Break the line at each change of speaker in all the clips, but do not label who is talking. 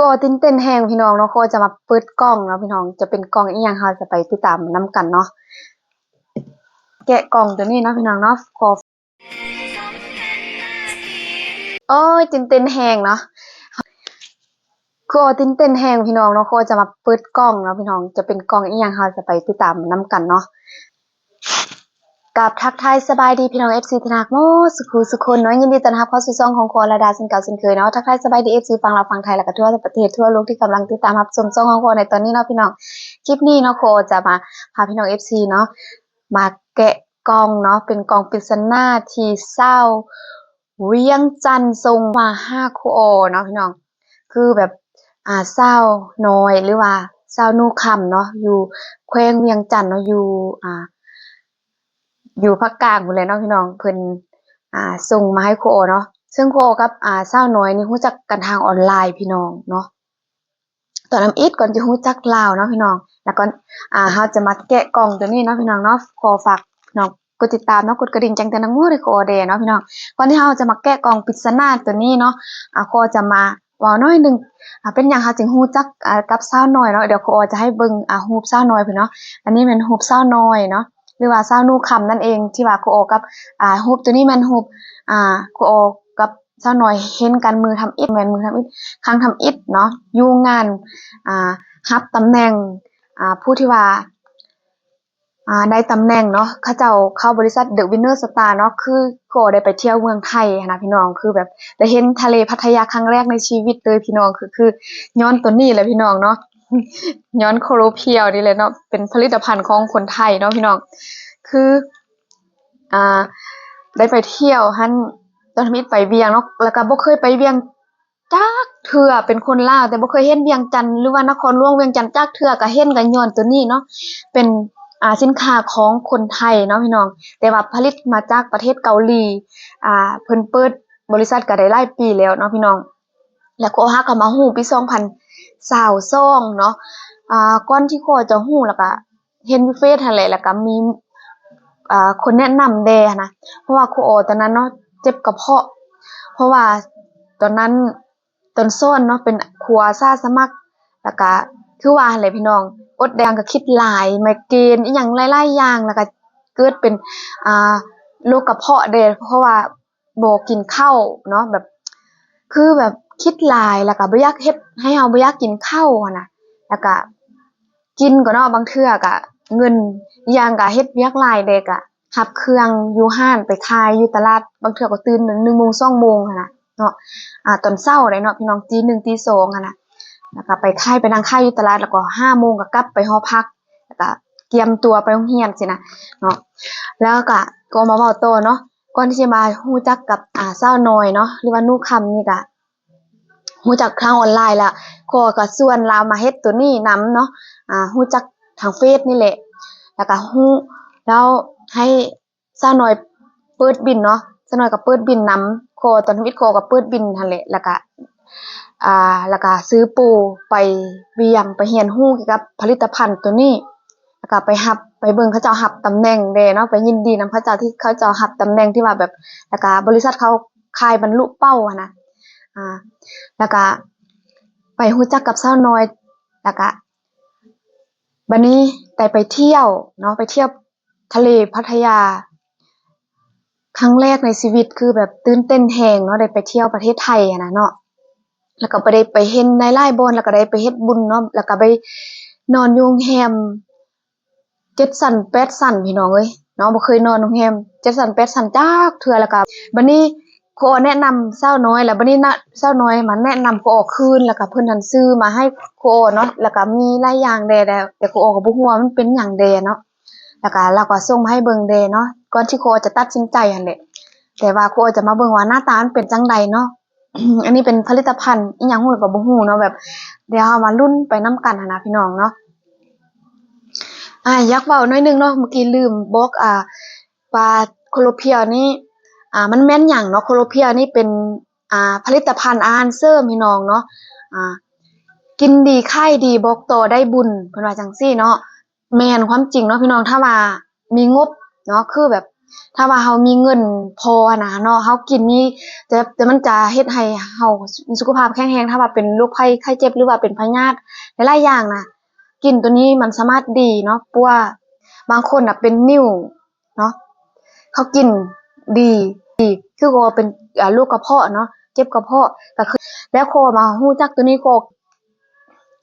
คืออตื่นเต้นแฮงพี่น้องเนาะคือจะมาเปิดกล้องเนาะพี่น้องจะเป็นกล้องอีหยังเราจะไปติดตามนํกันเนาะแกะกล่องตัวนี้เนาะพี่น้องเนาะขอโอ้ยตื่นเต้นแฮงเนาะคืออตื่นเต้นแฮงพี่น้องเนาะคือจะมาเปิดกล้องเนาะพี่น้องจะเป็นกล้องอีหยังเราจะไปติดตามนํกันเนาะ กับทักทายสบายดีพี่น้อง FC ที่รักโมสุขุสุคนเนาะยินดีต้อนรับเข้าสู่ช่องของโคระดาเช่นเก่าเช่นเคยเนาะทักทายสบายดี FC ฟังเราฟังไทยแล้วก็ทั่วประเทศทั่วโลกที่กำลังติดตามรับชมช่องของโคในตอนนี้เนาะพี่น้องคลิปนี้เนาะโคจะมาพาพี่น้อง FC เนาะมาแกะกล่องเนาะเป็นกล่องปริศนาที่เศร้า เวียงจันทร์ทรงมาห้าโคโอเนาะพี่น้องคือแบบอ่าเศร้าน้อยหรือว่าเศร้านูคำเนาะอยู่แขวงเวียงจันทน์เนาะอยู่อ่า อยู่ภาคกลางหมดเลยเนาะพี่น้องเพิ่นอ่าส่งมาให้ครูโอเนาะซึ่งครูโอกับอ่าสาน้อยนี่รู้จักกันทางออนไลน์พี่น้องเนาะตอนนั้นอิดก่อนจะรู้จักลาวเนาะพี่น้อง แล้วก็อ่าเฮาจะมาแกะกล่องตัวนี้เนาะพี่น้องเนาะขอฝากน้องกดติดตามเนาะกดกระดิ่งแจ้งเตือนนังงูให้ครูโอเดเนาะพี่น้องก่อนที่เฮาจะมาแกะกล่องปริศนาตัวนี้เนาะอ่าครูโอจะมาว้าน้อยหนึ่งอ่าเป็นหยังเฮาจึงรู้จักอ่ากับสาน้อยเนาะเดี๋ยวครูโอจะให้เบิ่งอ่ารูปสาน้อยพิ่เนาะอันนี้เป็นรูปสาน้อยเนาะ หรือว่าซาวนูคำนั่นเองที่ว่าครูโอกับอ่าฮูปตัวนี้แม่นฮูปอ่าครูโอกับซาวน้อยเห็นกันมือทำอิฐแมนมือทำอิฐครั้งทำอิฐเนาะอยู่งานอ่ารับตำแหน่งอ่าผู้ที่ว่าอ่าได้ตำแหน่งเนาะเขาเจ้าเข้าบริษัท The Winner Star เนาะคือครูโอได้ไปเที่ยวเมืองไทยนนะพี่น้องคือแบบได้เห็นทะเลพัทยาครั้งแรกในชีวิตเลยพี่น้องคือคือย้อนตัวนี้แหละพี่น้องเนาะ ย้อนโคโรเพียวนี่เลยเนาะเป็นผลิตภัณฑ์ของคนไทยเนาะพี่น้องคืออ่าได้ไปเที่ยวฮั่นตอนทมิตรไปเวียงเนาะแล้วก็บ่เคยไปเวียงจักเทื่อเป็นคนลาวแต่บ่เคยเห็นเวียงจันทน์หรือว่านครหลวงเวียงจันทน์จักเทื่อก็เห็นกันย้อนตัวนี้เนาะเป็นอ่าสินค้าของคนไทยเนาะพี่น้อง แต่ว่าผลิตมาจากประเทศเกาหลีอ่าเพิ่นเปิดบริษัทก็ได้หลายปีแล้วเนาะพี่น้อง แล้วก็ฮักก็มาฮู้ปี 2022เนาะอ่าก่อนที่ข้อจะฮู้แล้วก็เห็นยูเฟซหั่นและแล้วก็มีอ่าคนแนะนำแดนะเพราะว่าครูโอตอนนั้นเนาะเจ็บกระเพาะ เพราะว่าตอนนั้นตอนซ่อนเนาะเป็นครัวอซาสมัครแล้วก็คือว่าหั่นแหละพี่น้องอดแดงก็คิดหลายไมเกรนอีหยังหลายๆอย่างแล้วก็เกิดเป็นอ่าโรคกระเพาะเดเพราะว่าโบกินข้าวเนาะแบบ คือแบบ คิดลายแล้วก็บ่อยากเฮ็ดให้เฮาบ่อยากกินข้าวหั้นน่ะ แล้วก็กินก็เนาะบางเทื่อก็เงิน อีหยังก็เฮ็ดเวียกหลายเด้ก็รับเครื่องอยู่ห้านไปขายอยู่ตลาด บางเทื่อก็ตื่น1โมง2โมงหั้นน่ะเนาะ อ่า ตอนเช้าได้เนาะพี่น้อง ตี1ตี2หั้นน่ะ แล้วก็ไปขาย ไปนั่งขายอยู่ตลาด แล้วก็5โมงก็กลับไปหอพัก แล้วก็เตรียมตัวไปโรงเรียนสินะเนาะ แล้วก็ก็มาเว้าต่อเนาะ ก่อนที่จะมารู้จักกับ อ่า สาวน้อยเนาะ หรือว่านูคำนี่ก็ รู้จักทางออนไลน์ล้วก็ก็ชวนเรามาเฮ็ดตัวนี้นำเนาะอ่ารู้จักทางเฟซนี่แหละ แล้วก็ฮู้แล้วให้สาวน้อยเปิดบินเนาะสาวน้อยก็เปิดบินนำโคตอนทวิตโคก็เปิดบินหั่นแหละแล้วก็อ่าแล้วก็ซื้อปูไปเวียงไปเรียนรู้เกี่ยวกับผลิตภัณฑ์ตัวนี้แล้วก็ไปรับไปเบิ่งเขาเจ้ารับตำแหน่งเด้เนาะไปยินดีนำเขาเจ้าที่เขาเจ้ารับตำแหน่งที่ว่าแบบแล้วก็บริษัทเขาขายบรรลุเป้าหั้นนะ อ่า แล้วก็ไปรู้จักกับสาวน้อย แล้วก็บัดนี้ได้ไปเที่ยวเนาะไปเที่ยวทะเลพัทยา ครั้งแรกในชีวิตคือแบบตื่นเต้นแรงเนาะได้ไปเที่ยวประเทศไทยอะนะเนาะแล้วก็บ่ได้ไปเห็นหลายๆบ่อนแล้วก็ได้ไปเฮ็ดบุญเนาะแล้วก็ไปนอนยู่โรงแรม7ชั้น8ชั้นพี่น้องเอ้ยเนาะบ่เคยนอนโรงแรม7ชั้น8ชั้นจักเทื่อแล้วก็บัดนี้ โคแนะนำสาน้อย แล้วบัดนี้นะสาน้อยมาแนะนำครูคืนแล้วก็เพิ่นนั้นซื้อมาให้โคเนาะแล้วก็มีหลายอย่างแดแต่แต่ครูก็บ่ฮู้ว่ามันเป็นหยังแดเนาะแล้วก็เราก็ส่งมาให้เบิ่งแดเนาะก่อนที่โคจะตัดสินใจหั่นแหละแต่ว่าโคจะมาเบิ่งว่าหน้าตามันเป็นจังใดเนาะอันนี้เป็นผลิตภัณฑ์อิหยังฮู้ก็บ่ฮู้เนาะแบบ เดี๋ยวเรามาลุ้นไปนํกันหั้นนะพี่น้องเนาะอ่าอยากเว้าหน่อยนึงเนาะเมื่อกี้ลืมบอกอ่าว่าโคโลเพียวนี่ อ่ามันแม่นหยังเนาะโคโลเพียนี่เป็นอ่าผลิตภัณฑ์อาหารเสริมพี่น้องเนาะอ่ากินดีไขายดีบอกต่อได้บุญเพิ่นว่าจังซี่เนาะแม่นความจริงเนาะพี่น้องถ้าว่ามีงบเนาะคือแบบถ้าว่าเฮามีเงินพอนะเนาะเฮากินนี่แต่แต่มันจะเฮ็ดให้เฮามีสุขภาพแข็งแรงถ้าว่าเป็นโรคภัยไข้เจ็บหรือว่าเป็นพยาธิหลายอย่างนะกินตัวนี้มันสามารถดีเนาะเพราะว่าบางคนน่ะเป็นนิ่วเนาะเขากิน ดีดีคือว่าเป็นอ่าโรคกระเพาะเนาะเจ็บกระเพาะก็คือ แล้วโคมาฮู้จักตัวนี้โค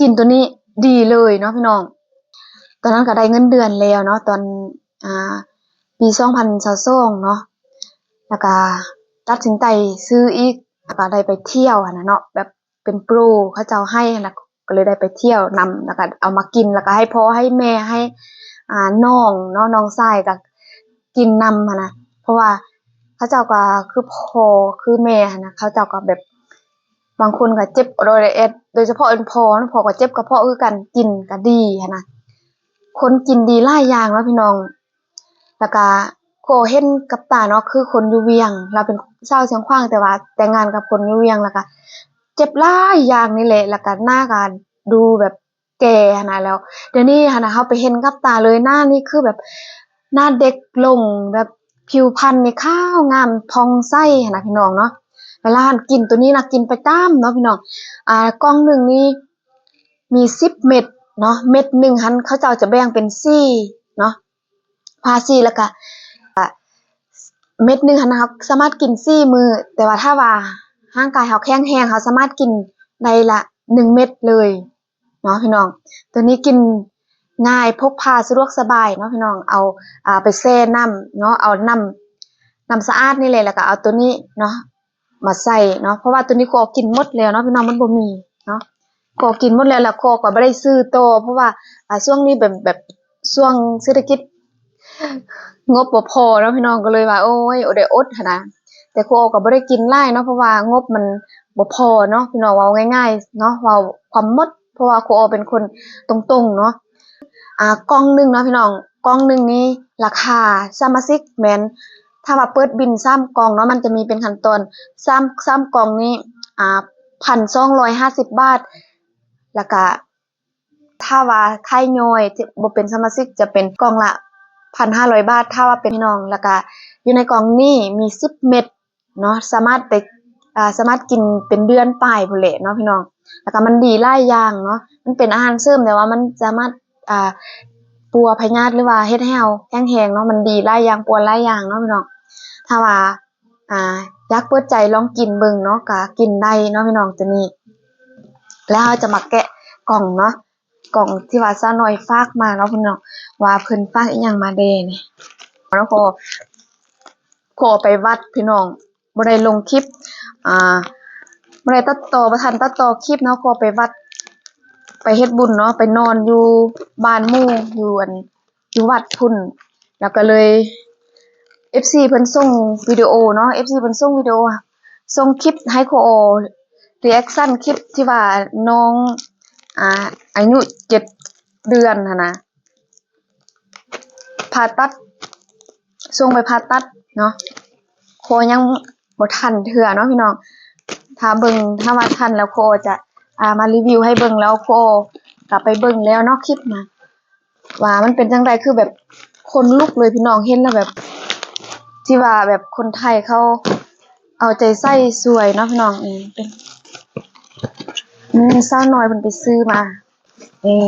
กินตัวนี้ดีเลยเนาะพี่น้อง ตอนนั้นก็ได้เงินเดือนแล้วเนาะตอนอ่าปี2022เนาะแล้วก็ตัดสินใจซื้ออีกแล้วก็ได้ไปเที่ยวนะเนาะแบบเป็นโปรเขาเจ้าให้หั้นะก็เลยได้ไปเที่ยวนำแล้วก็เอามากินแล้วก็ให้พ่อให้แม่ให้อ่าน้องเนาะน้องชายก็กินนำนะเพราะว่า เขาเจ้าก็คือพ่อคือแม่นะเขาเจ้าก็แบบบางคนก็เจ็บโดยเอดโดยเฉพาะเป็นพอนพอก็เจ็บกระเพาะคือกันกินก็ดีนะคนกินดีหลายอย่างเนาะพี่น้องแล้วก็โคเห็นกับตาเนาะคือคนอยู่เวียง เราเป็นชาวเชียงขวางแต่ว่า แต่งงานกับคนอยู่เวียงแล้วก็เจ็บหลายอย่างนี่แหละแล้วก็หน้าก็ดูแบบแก่นะแล้ว เดี๋ยวนี้นะเฮาไปเห็นกับตาเลยหน้านี่คือแบบหน้าเด็กลงแบบ ผิวพรรณนี่ขาวงามผ่องใสหั้นะพี่น้องเนาะเวลากินตัวนี้นะกินไประจำเนาะพี่น้องอ่ากล่องหนึ่งนี่มีสิบเม็ดเนาะเม็ดหนึ่งหันเขาเจ้าจะแบ่งเป็นสี่เนาะพาสี่แล้วก็อะเม็ดหนึ่งหันนะครับสามารถกินสี่มือ แต่ว่าถ้าว่าร่างกายเขาแข็งแรงเขาสามารถกินในละหนึ่งเม็ดเลยเนาะพี่น้อง ตัวนี้กิน ง่ายพกพาสะดวกสบายเนาะพี่น้องเอาอ่าไปแช่น้ำเนาะเอาน้ำน้ำสะอาดนี่เลยแล้วก็เอาตัวนี้เนาะมาใส่เนาะเพราะว่าตัวนี้โคกินหมดแล้วเนาะพี่น้องมันบ่มีเนาะโคกินหมดแล้วแล้วโคก็บ่ได้ซื้อโต เพราะว่าอ่าช่วงนี้แบบแบบช่วงเศรษฐกิจ งบบ่พอเนาะพี่น้องก็เลยว่า โอ้ยอดได้อดนะแต่โคก็บ่ได้กินหลายเนาะเพราะว่างบมันบ่พอเนาะพี่น้องเว้าง่ายๆเนาะเว้าความมด เพราะว่าโคเป็นคนตรงๆเนาะ อ่ากล่องหนึ่งเนาะพี่น้องกล่องหนึ่งนี้ราคาสมาชิกแมนถ้าว่าเปิดบินซ้ำกล่องเนาะมันจะมีเป็นขั้นตอนซ้ำซ้ำกล่องนี้อ่าพันสองร้อยห้าสิบบาท แล้วก็ถ้าว่าไข่ย่อยที่บ่เป็นสมาชิกจะเป็นกล่องละพันห้าร้อยบาท ถ้าว่าเป็นพี่น้องแล้วก็อยู่ในกล่องนี้มีสิบเม็ดเนาะสามารถไปอ่าสามารถกินเป็นเดือนไปลายพุ่นแหละเนาะพี่น้อง แล้วก็มันดีหลายอย่างเนาะมันเป็นอาหารเสริมแต่ว่ามันสามารถ อ่าปัวพยาธิหรือว่าเฮ็ดให้เฮาแข็งแรงเนาะมันดีหลายอย่างปัวหลายอย่างเนาะพี่น้องถ้าว่าอ่าอยากเปิดใจลองกินเบิ่งเนาะก็กินได้เนาะพี่น้องตัวนี้ แล้วเราจะมาแกะกล่องเนาะกล่องที่ว่าซะหน่อยฝากมาเนาะพี่น้องว่าเพิ่นฝากอีหยังมาเด้นี่แล้วพอขอไปวัดพี่น้องบ่ได้ลงคลิป อ่าบ่ได้ตัดต่อบ่ทันตัดต่อคลิปเนาะขอไปวัด ไปเฮ็ดบุญเนาะไปนอนอยู่บ้านหมู่อยู่อันอยู่วัดพุ่น แล้วก็เลย FC เพิ่นส่งวิดีโอเนาะ FC เพิ่นส่งวิดีโอส่งคลิปให้โคโอรีแอคชั่นคลิปที่ว่าน้องอ่าอายุเจ็ดเดือนนะผ่าตัดส่งไปผ่าตัดเนาะโคยังบ่ทันเทื่อเนาะพี่น้องถ้าเบิ่งถ้าว่าทันแล้วโคจะ อ่ามารีวิวให้เบิ่งแล้วโคกลับไปเบิ่งแล้วเนาะคลิปนะว่ามันเป็นจังไดคือแบบคนลุกเลยพี่น้องเห็นแล้วแบบ ที่ว่าแบบคนไทยเขาเอาใจใส่สวยเนาะพี่น้องอืมเป็นนี่าน้อยเพิ่นไปซื้อมานี่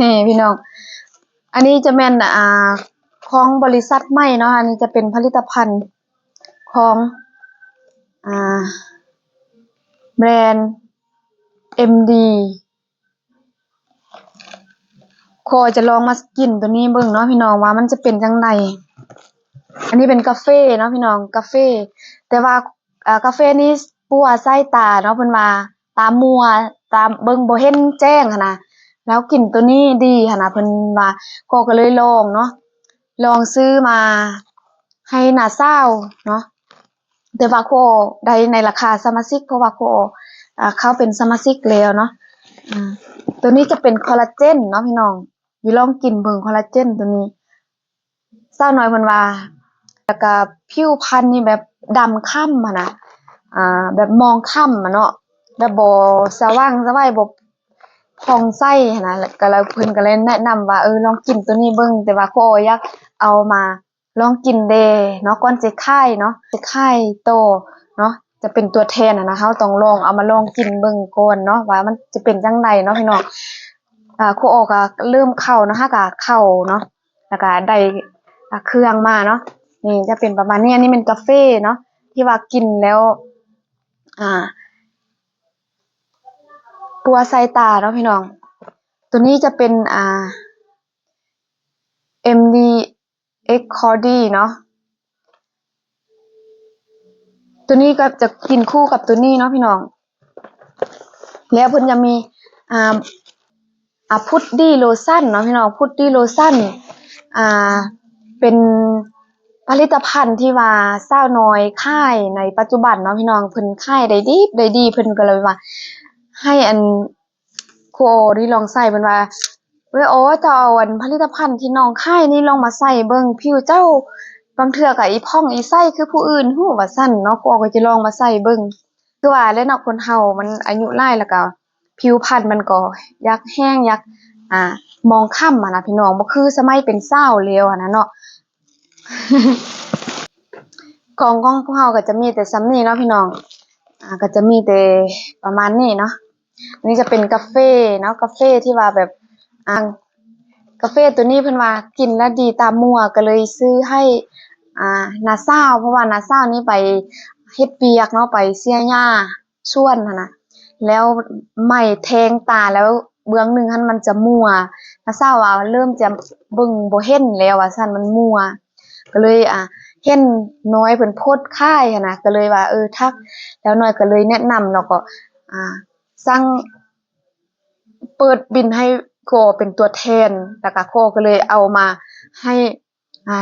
นี่พี่น้อง อันนี้จะแม่นอ่าของบริษัทใหม่เนาะอันนี้จะเป็นผลิตภัณฑ์ ของอแบรนด์ MD โคจะลองมากินตัวนี้เบิ่งเนาะพี่น้องว่ามันจะเป็นจังไดอันนี้เป็นกาแฟเนาะพี่น้องกาแฟแต่ว่าอ่ากาแฟนี้ปัวไส้ตาเนาะเพิ่นว่าตามัวตาเบิ่งบ่เห็นแจ้งหันนะแล้วกลิ่นตัวนี้ดีหันนะเพิ่นว่าโคก็เลยลองเนาะลองซื้อมาให้น้าสาเนาะ แต่ว่าโคได้ในราคาสมาชิกเพราะว่าโคอ่าเข้าเป็นสมาชิกแล้วเนาะอ่าตัวนี้จะเป็นคอลลาเจนเนาะพี่น้องอยู่ลองกินเบิ่งคอลลาเจนตัวนี้สาวน้อยเพิ่นว่าแล้วก็ผิวพรรณนี่แบบดำค่ำอะนะอ่า แบบมองค่ำอะเนาะแบบบ่สว่างสวายบ่พองไส้นะแล้วก็เลยเพิ่นก็เลยแนะนำว่าเออลองกินตัวนี้เบิ่งแต่ว่าโคอยากเอามา ลองกินเดเนาะก่อนสิค่เนาะสิค่โตเนาะจะเป็นตัวแทนอะนะเราต้องลองเอามาลองกินเบิ่งก่อนเนาะว่ามันจะเป็นจังไดเนาะพี่น้องอ่าโคโอก็เริ่มเข้าเนาะฮะก็เข้าเนาะแล้วก็ได้เครื่องมาเนาะนี่จะเป็นประมาณนี้อันนี้เป็นกาแฟเนาะที่ว่ากินแล้ว อ่าปัวไซตาเนาะพี่น้อง ตัวนี้จะเป็นอ่า MD X c o r d y เนาะตัวนี้ก็จะกินคู่กับตัวนี้เนาะพี่น้อง แล้วเพิ่นจะมีอ่าอ่าพุดดี้โลชั่นเนาะพี่น้องพุดดี้โลชั่นอ่าเป็นผลิตภัณฑ์ที่ว่าสาน้อยค่ายในปัจจุบันเนาะพี่น้องเพิ่นค่ายได้ดีได้ดีเพิ่นก็เลยว่า ให้อันโคนี่ลองใส่เพิ่นว่า เว้ยโอ้เจ้าเอาอันผลิตภัณฑ์ที่น้องค่ายนี่ลองมาใส่เบิ่งผิวเจ้าบางเทื่อก็อีพ่องอีไส้คือผู้อื่นฮู้ว่าซั่นเนาะโคก็จะลองมาใส่เบิ่งคือว่าแล้วเนาะคนเฮามันอายุหลายแล้วก็ผิวพรรณมันก็อยากแห้งอยากอ่ามองค่ำอะนะพี่น้องบ่คือสมัยเป็นสาวแล้วอะนะเนาะของของพวกเราก็จะมีแต่ซ้ำนี่เนาะพี่น้อง อ่าก็จะมีแต่ประมาณนี้เนาะนนี้จะเป็นกาแฟเนาะกาแฟที่ว่าแบบ อ่ากาแฟตัวนี้เพิ่นว่ากินแล้วดีตามมัวก็เลยซื้อให้อ่านาซาวเพราะว่านาซาวนี่ไปเฮ็ดเวียกเนาะไปเสียหญ้าชวนหั่นน่ะแล้วไหม้แทงตาแล้วเบื้องหนึ่งหันมันจะมัวนาซาวว่าเริ่มจะเบิ่งบ่เห็นแล้วว่าซั่นมันมัว ก็เลยอะเห็นน้อยเพิ่นโพสต์ค่ายหั้นนะก็เลยว่าเออทัก แล้วน้อยก็เลยแนะนำแล้วก็อ่าสั่งเปิดบินให้ โคเป็นตัวแทนแล้วก็โคก็เลยเอามาให้อ่า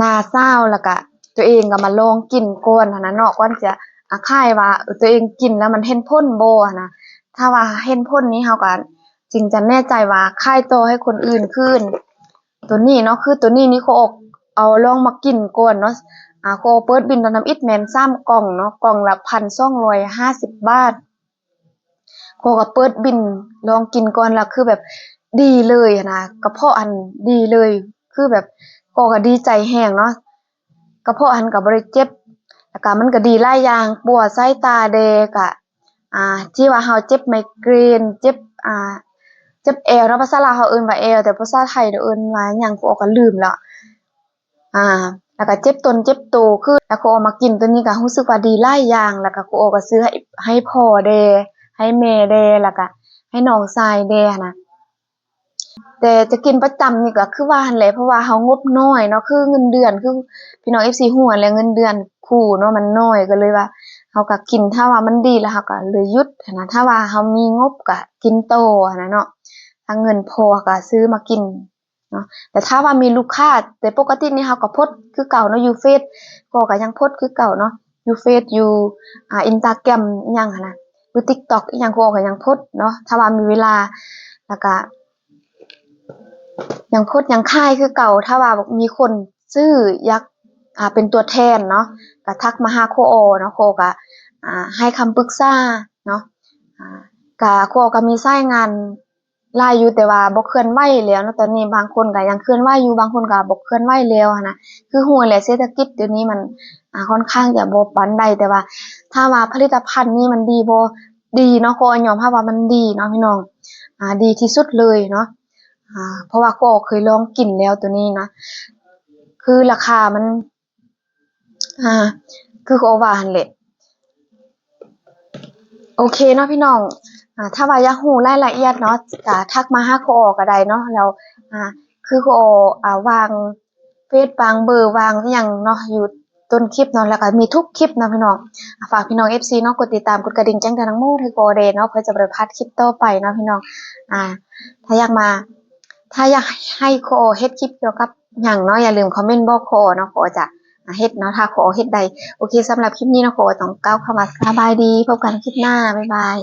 นาซาแล้วก็ตัวเองก็มาลองกินก่อนหั้นนะเนาะก่อนจะอะค่ายว่าตัวเองกินแล้วมันเห็นผลบ่หั้นะถ้าว่าเห็นผลนี้เฮาก็จึงจะแน่ใจว่าค่ายโตให้คนอื่นขึ้น ตัวนี้เนาะคือตัวนี้นี่โคอกเอาลองมากินก่อนเนาะอ่าโคเปิดบินตอนน้ำอิดแมนซ้ำกล่องเนาะกล่องละพันสองร้อยห้าสิบบาท โคก็เปิดบินลองกินก่อนล้วคือแบบดีเลยนะกระเพาะอันดีเลย คือแบบโคก็ดีใจแห้งเนาะกระเพาะอันก็บ่ได้เจ็บแล้วก็มันก็ดีหลายอย่างปวดไสายตาแดกอะอ่าที่ว่าเฮาเจ็บไมเกรนเจ็บอ่าเจ็บเอวเนาะภาษาลาวเขาเอิ้นว่าเอวแต่ภาษาไทยเดี๋ยวเอิ้นว่าหยังกูออกก็ลืมแล้วอ่า แล้วก็เจ็บตนเจ็บโตคือแล้วกูเอามากินตัวนี้ก็รู้สึกว่าดีหลายอย่าง แล้วก็กูออก็ซื้อให้ให้พ่อแด ให้แม่แดแล้วก็ให้น้องชายแดนะแต่จะกินประจำนี่ก็คือว่านแหละเพราะว่าเฮางบน้อยเนาะคือเงินเดือนคือพี่น้อง FC ฮู้หั่นแหละเงินเดือนครูเนาะมันน้อยก็เลยว่าเฮาก็กินถ้าว่ามันดีแล้วเฮาก็เลยยุดนะถ้าว่าเฮามีงบก็กินโตนะเนาะถ้าเงินพอก็ซื้อมากินเนาะแต่ถ้าว่ามีลูกค้าแต่ปกตินี่เฮาก็พสต์คือเก่าเนาะอยู่เฟซก็ก็ยังพสต์คือเก่าเนาะอยู่เฟซอยู่อ่า Instagram อิหยังนนะอยู่ TikTok อิหยังก็ก็ยังพสต์เนาะถ้าว่ามีเวลาแล้วก็ยังพสต์ยังค่ายคือเก่า ถ้าว่ามีคนซื้อยากอ่าเป็นตัวแทนเนาะก็ทักมาหาโคโอเนาะโคก็อ่าให้คำปรึกษาเนาะอ่าก็โคก็มีสายงานลายอยู่แต่ว่าบ่เคลื่อนไหวแล้วนะตอนนี้บางคนก็ยังเคลื่อนไหวอยู่บางคนก็บ่เคลื่อนไหวแล้วนะคือฮู้แหละเศรษฐกิจเดี๋ยวนี้มัน อ่าค่อนข้างจะบ่ปานใดแต่ว่า ถ้าว่าผลิตภัณฑ์นี้มันดีบ่ดีเนาะก็ยอมรับว่ามันดีเนาะพี่น้องอ่าดีที่สุดเลยเนาะอ่าเพราะว่าก็เคยลองกินแล้วตัวนี้นะคือราคามัน อ่า คือก็ว่าหันแหละโอเคเนาะพี่น้องอ่าถ้าว่าอยากรู้รายละเอียดเนาะก็ทักมาหาโคออก็ได้เนาะแล้วอ่าคือโคอ่าวางเฟซวางเบอร์วางอิหยังเนาะอยู่ ต้นคลิปเนาะแล้วก็มีทุกคลิปนะพี่น้องฝากพี่น้อง FC เนาะกดติดตามกดกระดิ่งแจ้งเตือนทั้งหมู่ให้โกเดเนาะเพื่อจะบ่ได้พลาดคลิปต่อไปเนาะพี่น้องอ่า ถ้าอยากมา ถ้าอยากให้โคเฮ็ดคลิปเกี่ยวกับหยังเนาะอย่าลืมคอมเมนต์บอกโคเนาะครูอจะเฮ็ดเนาะถ้าโคเฮ็ดได้โอเคสำหรับคลิปนี้เนาะคต้องกล่าวคำว่าสบายดีพบกันคลิปหน้าบ๊ายบาย